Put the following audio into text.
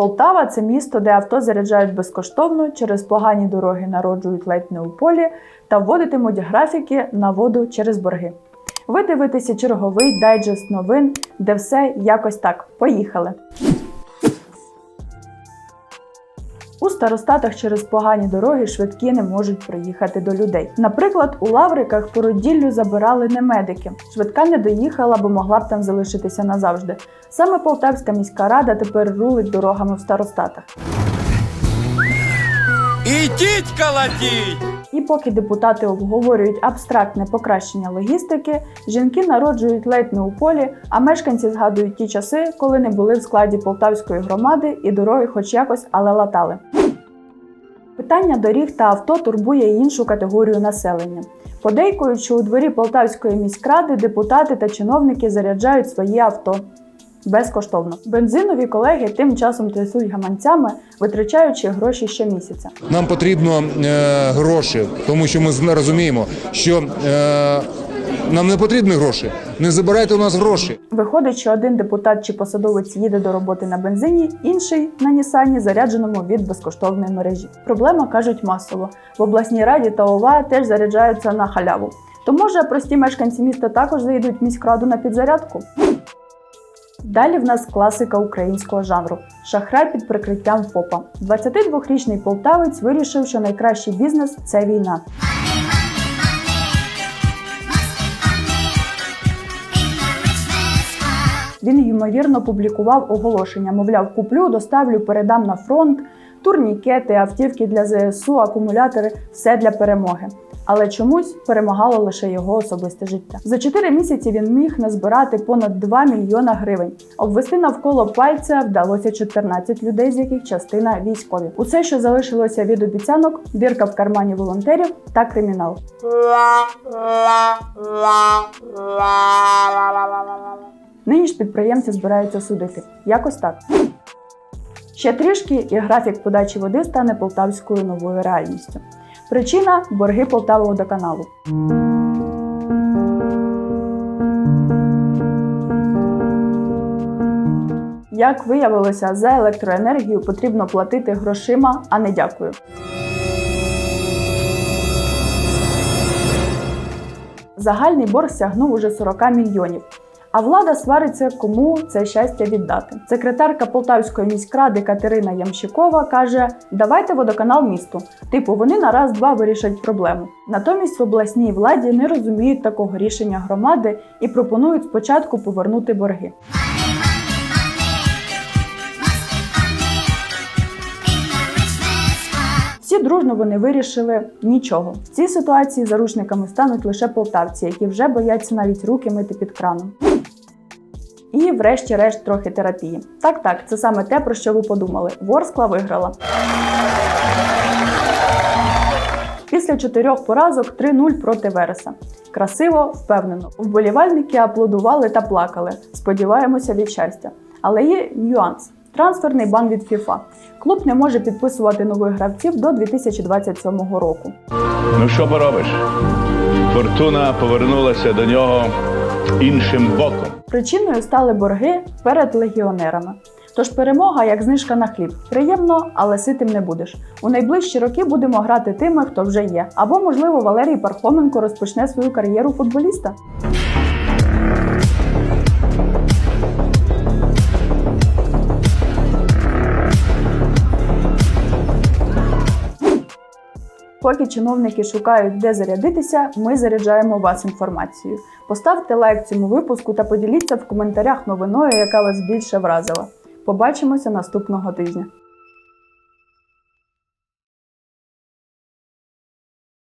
Полтава це місто, де авто заряджають безкоштовно, через погані дороги народжують ледь не у полі та вводитимуть графіки на воду через борги. Ви дивитеся черговий дайджест новин, де все якось так. Поїхали! У старостатах через погані дороги швидкі не можуть приїхати до людей. Наприклад, у Лавриках породіллю забирали не медики. Швидка не доїхала, бо могла б там залишитися назавжди. Саме Полтавська міська рада тепер рулить дорогами в старостатах. Ідіть калатіть! І поки депутати обговорюють абстрактне покращення логістики, жінки народжують ледь не у полі, а мешканці згадують ті часи, коли не були в складі полтавської громади і дороги хоч якось, але латали. Питання доріг та авто турбує іншу категорію населення. Подейкують, що у дворі Полтавської міськради депутати та чиновники заряджають свої авто. Безкоштовно. Бензинові колеги тим часом трясуть гаманцями, витрачаючи гроші щомісяця. Нам потрібно е, гроші, тому що ми розуміємо, що е, нам не потрібні гроші. Не забирайте у нас гроші. Виходить, що один депутат чи посадовець їде до роботи на бензині, інший на Нісані, зарядженому від безкоштовної мережі. Проблема кажуть масово. В обласній раді та ОВА теж заряджаються на халяву. То може прості мешканці міста також заїдуть в міськраду на підзарядку? Далі в нас класика українського жанру шахрай під прикриттям ФОПа. 22-річний полтавець вирішив, що найкращий бізнес це війна. Він ймовірно публікував оголошення, мовляв, куплю, доставлю, передам на фронт, турнікети, автівки для ЗСУ, акумулятори все для перемоги. Але чомусь перемагало лише його особисте життя. За 4 місяці він міг назбирати понад 2 мільйона гривень. Обвести навколо пальця вдалося 14 людей, з яких частина військові. Усе, що залишилося від обіцянок, дірка в кармані волонтерів та кримінал. Нині ж підприємці збираються судити. Якось так. Ще трішки і графік подачі води стане полтавською новою реальністю. Причина борги Полтаводоканалу. Як виявилося, за електроенергію потрібно платити грошима, а не дякую. Загальний борг сягнув уже 40 мільйонів. А влада свариться, кому це щастя віддати. Секретарка Полтавської міськради Катерина Ямщикова каже: давайте водоканал місту. Типу, вони на раз-два вирішать проблему. Натомість в обласній владі не розуміють такого рішення громади і пропонують спочатку повернути борги. Дружно вони вирішили нічого. В цій ситуації заручниками стануть лише полтавці, які вже бояться навіть руки мити під краном. І, врешті-решт, трохи терапії. Так, так, це саме те, про що ви подумали. Ворскла виграла. Після чотирьох поразок 3-0 проти Вереса. Красиво, впевнено. Вболівальники аплодували та плакали. Сподіваємося від щастя. Але є нюанс. Трансферний бан від FIFA. Клуб не може підписувати нових гравців до 2027 року. Ну що поробиш? Фортуна повернулася до нього іншим боком. Причиною стали борги перед легіонерами. Тож перемога як знижка на хліб. Приємно, але ситим не будеш. У найближчі роки будемо грати тими, хто вже є. Або, можливо, Валерій Пархоменко розпочне свою кар'єру футболіста. Поки чиновники шукають, де зарядитися, ми заряджаємо вас інформацією. Поставте лайк цьому випуску та поділіться в коментарях новиною, яка вас більше вразила. Побачимося наступного тижня.